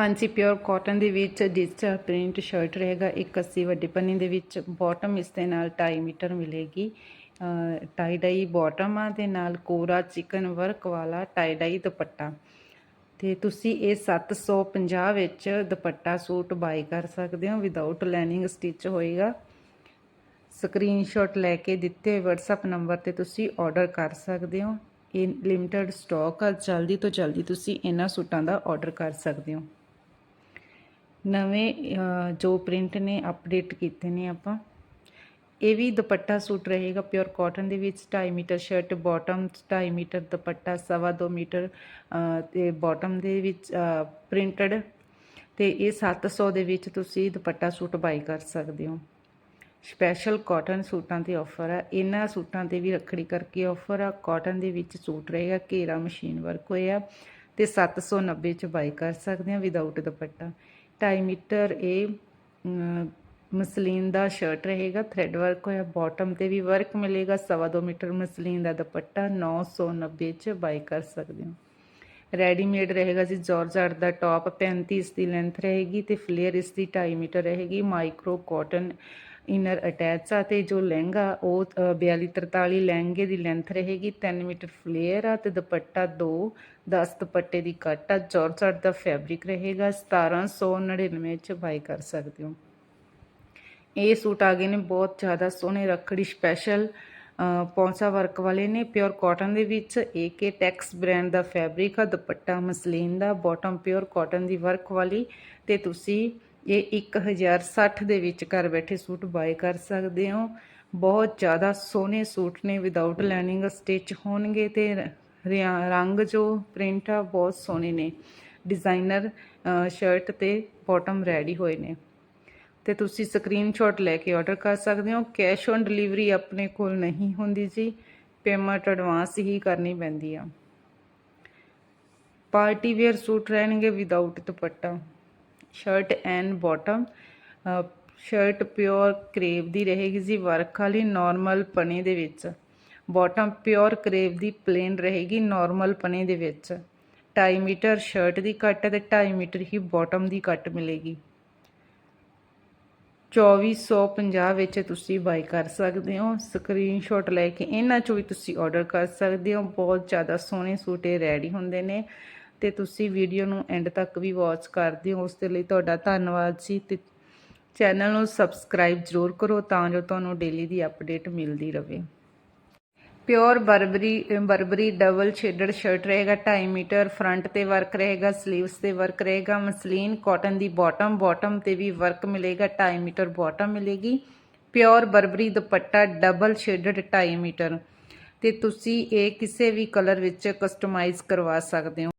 ਹਾਂਜੀ pure cotton ਦੇ ਵਿੱਚ ਡਿਜੀਟਲ ਪ੍ਰਿੰਟ ਸ਼ਰਟ ਰਹੇਗਾ, ਇੱਕ 80 ਵੱਡੀ ਪੰਨੀ ਦੇ ਵਿੱਚ ਬਾਟਮ ਇਸ ਦੇ ਨਾਲ 2.5 ਮੀਟਰ ਮਿਲੇਗੀ। ਟਾਈ ਡਾਈ ਬਾਟਮ ਆ ਤੇ ਨਾਲ ਕੋਰਾ ਚਿਕਨ ਵਰਕ ਵਾਲਾ ਟਾਈ ਡਾਈ ਦੁਪੱਟਾ। ਤੇ ਤੁਸੀਂ ਇਹ 750 ਵਿੱਚ ਦੁਪੱਟਾ ਸੂਟ ਬਾਈ ਕਰ ਸਕਦੇ ਹੋ ਵਿਦਆਊਟ ਲੈਨਿੰਗ ਸਟਿਚ ਹੋਏਗਾ। ਸਕਰੀਨਸ਼ਾਟ ਲੈ ਕੇ ਦਿੱਤੇ ਹੋਏ WhatsApp ਨੰਬਰ ਤੇ ਤੁਸੀਂ ਆਰਡਰ ਕਰ ਸਕਦੇ ਹੋ। ਇਹ ਲਿਮਟਿਡ ਸਟਾਕ ਆ, ਜਲਦੀ ਤੋਂ ਜਲਦੀ ਤੁਸੀਂ ਇਹਨਾਂ ਸੂਟਾਂ ਦਾ ਆਰਡਰ ਕਰ ਸਕਦੇ ਹੋ। ਨਵੇਂ ਜੋ ਪ੍ਰਿੰਟ ਨੇ ਅਪਡੇਟ ਕੀਤੇ ਨੇ ਆਪਾਂ ਇਹ ਵੀ ਦੁਪੱਟਾ ਸੂਟ ਰਹੇਗਾ ਪਿਓਰ ਕਾਟਨ ਦੇ ਵਿੱਚ 2.5 metre shirt bottom 2.5 metre dupatta ਸਵਾ 2 ਮੀਟਰ ਅਹ, ਤੇ ਬਾਟਮ ਦੇ ਵਿੱਚ ਪ੍ਰਿੰਟਡ ਤੇ ਇਹ 700 ਦੇ ਵਿੱਚ ਤੁਸੀਂ ਦੁਪੱਟਾ ਸੂਟ ਬਾਈ ਕਰ ਸਕਦੇ ਹੋ। ਸਪੈਸ਼ਲ ਕਾਟਨ ਸੂਟਾਂ ਤੇ ਆਫਰ ਆ। ਇਹਨਾਂ ਸੂਟਾਂ ਤੇ ਵੀ ਰੱਖੜੀ ਕਰਕੇ ਆਫਰ ਆ। ਕਾਟਨ ਦੇ ਵਿੱਚ ਸੂਟ ਰਹੇਗਾ। ਘੇਰਾ ਮਸ਼ੀਨ ਵਰਕ ਹੋਇਆ। ਤੇ 790 ਚ ਬਾਈ ਕਰ ਸਕਦੇ ਆ ਵਿਦਆਊਟ ਦੁਪੱਟਾ। 2.5 ਮੀਟਰ ਇਹ ਮਸਲੀਨ ਦਾ ਸ਼ਰਟ ਰਹੇਗਾ ਥ੍ਰੈਡ ਵਰਕ ਹੋਇਆ ਬਾਟਮ ਤੇ ਵੀ ਵਰਕ ਮਿਲੇਗਾ, ਸਵਾ ਦੋ ਮੀਟਰ ਮਸਲੀਨ ਦਾ ਦੁਪੱਟਾ 990 ਚ ਬਾਈ ਕਰ ਸਕਦੇ ਹੋ। ਰੈਡੀਮੇਡ ਰਹੇਗਾ ਜੀ ਜਾਰਜਟ ਦਾ ਟੌਪ 35 ਇਸ ਦੀ ਲੈਂਥ ਰਹੇਗੀ ਤੇ ਫਲੇਅਰ ਇਸ ਦੀ 2.5 ਮੀਟਰ ਰਹੇਗੀ ਮਾਈਕਰੋ ਕਾਟਨ ਇਨਰ ਅਟੈਚ ਆ ਤੇ ਜੋ ਲਹਿੰਗਾ ਉਹ ਅ, 42 43 ਲਹਿੰਗੇ ਦੀ ਲੈਂਥ ਰਹੇਗੀ 3 ਮੀਟਰ ਫਲੇਅਰ ਆ ਤੇ ਦੁਪੱਟਾ 2 10 ਦੁਪੱਟੇ ਦੀ ਕੱਟ ਆ ਜਾਰਜਟ ਦਾ ਫੈਬਰਿਕ ਰਹੇਗਾ 1799 ਚ ਬਾਈ ਕਰ ਸਕਦੇ ਹੋ। ਇਹ ਸੂਟ ਆ ਗਏ ਨੇ ਬਹੁਤ ਜ਼ਿਆਦਾ ਸੋਹਣੇ ਰੱਖੜੀ ਸਪੈਸ਼ਲ ਪੌਂਚਾ ਵਰਕ ਵਾਲੇ ਨੇ ਪਿਓਰ ਕਾਟਨ ਦੇ ਵਿੱਚ ਏਕੇ ਟੈਕਸ ਬ੍ਰਾਂਡ ਦਾ ਫੈਬਰਿਕ ਆ ਦੁਪੱਟਾ ਮਸਲੀਨ ਦਾ ਬਾਟਮ ਪਿਓਰ ਕਾਟਨ ਦੀ ਵਰਕ ਵਾਲੀ ਤੇ ਤੁਸੀਂ ਇਹ 1060 ਦੇ ਵਿੱਚ ਘਰ ਬੈਠੇ ਸੂਟ ਬਾਏ ਕਰ ਸਕਦੇ ਹੋ। ਬਹੁਤ ਜ਼ਿਆਦਾ ਸੋਹਣੇ ਸੂਟ ਨੇ ਵਿਦਆਊਟ ਲਾਈਨਿੰਗ ਸਟਿਚ ਹੋਣਗੇ ਤੇ ਰ- ਰੰਗ ਜੋ ਪ੍ਰਿੰਟ ਆ, ਬਹੁਤ ਸੋਹਣੇ ਨੇ। ਡਿਜ਼ਾਈਨਰ ਸ਼ਰਟ ਤੇ ਬਾਟਮ ਰੈਡੀ ਹੋਏ ਨੇ। ਤੇ ਤੁਸੀਂ ਸਕਰੀਨਸ਼ਾਟ ਲੈ ਕੇ ਆਰਡਰ ਕਰ ਸਕਦੇ ਹੋ। ਕੈਸ਼ ਔਨ ਡਿਲੀਵਰੀ ਆਪਣੇ ਕੋਲ ਨਹੀਂ ਹੁੰਦੀ ਜੀ। ਪੇਮੈਂਟ ਐਡਵਾਂਸ ਹੀ ਕਰਨੀ ਪੈਂਦੀ ਆ। ਪਾਰਟੀ ਵੇਅਰ ਸੂਟ ਰਹਿਣਗੇ without dupatta. Shirt and bottom. Shirt pure crepe ਦੀ ਰਹੇਗੀ ਜੀ ਵਰਕ ਵਾਲੀ, ਨਾਰਮਲ ਪਨੇ ਦੇ ਵਿੱਚ। ਬਾਟਮ ਪਿਓਰ ਕਰੇਵ ਦੀ ਪਲੇਨ ਰਹੇਗੀ ਨਾਰਮਲ ਪਨੇ ਦੇ ਵਿੱਚ। 2.5 ਮੀਟਰ ਸ਼ਰਟ ਦੀ ਕੱਟ ਤੇ 2.5 ਮੀਟਰ ਹੀ ਬਾਟਮ ਦੀ ਕੱਟ ਮਿਲੇਗੀ। 2450 ਵਿੱਚ ਤੁਸੀਂ ਬਾਈ ਕਰ ਸਕਦੇ ਹੋ। ਸਕਰੀਨਸ਼ਾਟ ਲੈ ਕੇ ਇਹਨਾਂ ਚੋਂ ਵੀ ਤੁਸੀਂ ਆਰਡਰ ਕਰ ਸਕਦੇ ਹੋ। ਬਹੁਤ ਜ਼ਿਆਦਾ ਸੋਹਣੇ ਸੂਟ ਇਹ ਰੈਡੀ ਹੁੰਦੇ ਨੇ। ਤੇ ਤੁਸੀਂ ਵੀਡੀਓ ਨੂੰ ਐਂਡ ਤੱਕ ਵੀ ਵਾਚ ਕਰਦੇ ਹੋ, ਉਸ ਦੇ ਲਈ ਤੁਹਾਡਾ ਧੰਨਵਾਦ ਜੀ ਤੇ ਚੈਨਲ ਨੂੰ ਸਬਸਕ੍ਰਾਈਬ ਜ਼ਰੂਰ ਕਰੋ ਤਾਂ ਜੋ ਤੁਹਾਨੂੰ ਡੇਲੀ ਦੀ ਅਪਡੇਟ ਮਿਲਦੀ ਰਹੇ। Pure Burberry Burberry double shaded shirt ਰਹੇਗਾ 2.5 ਮੀਟਰ ਫਰੰਟ ਤੇ ਵਰਕ ਰਹੇਗਾ ਸਲੀਵਸ ਤੇ ਵਰਕ ਰਹੇਗਾ, ਮਸਲੀਨ ਕਾਟਨ ਦੀ ਬਾਟਮ ਬਾਟਮ ਤੇ ਵੀ ਵਰਕ ਮਿਲੇਗਾ 2.5 ਮੀਟਰ ਬਾਟਮ ਮਿਲੇਗੀ। Pure Burberry dupatta double shaded 2.5 metre ਤੇ ਤੁਸੀਂ ਇਹ ਕਿਸੇ ਵੀ ਕਲਰ ਵਿੱਚ ਕਸਟਮਾਈਜ਼ ਕਰਵਾ ਸਕਦੇ ਹੋ।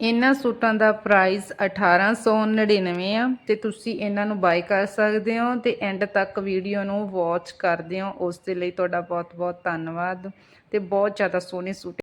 ਇਹਨਾਂ ਸੂਟਾਂ ਦਾ ਪ੍ਰਾਈਸ 1899 ਆ ਤੇ ਤੁਸੀਂ ਇਹਨਾਂ ਨੂੰ ਬਾਈ ਕਰ ਸਕਦੇ ਹੋ ਤੇ ਐਂਡ ਤੱਕ ਵੀਡੀਓ ਨੂੰ ਵਾਚ ਕਰਦੇ ਹੋ, ਉਸ ਦੇ ਲਈ ਤੁਹਾਡਾ ਬਹੁਤ ਬਹੁਤ ਧੰਨਵਾਦ ਤੇ ਬਹੁਤ ਜ਼ਿਆਦਾ ਸੋਹਣੇ ਸੂਟ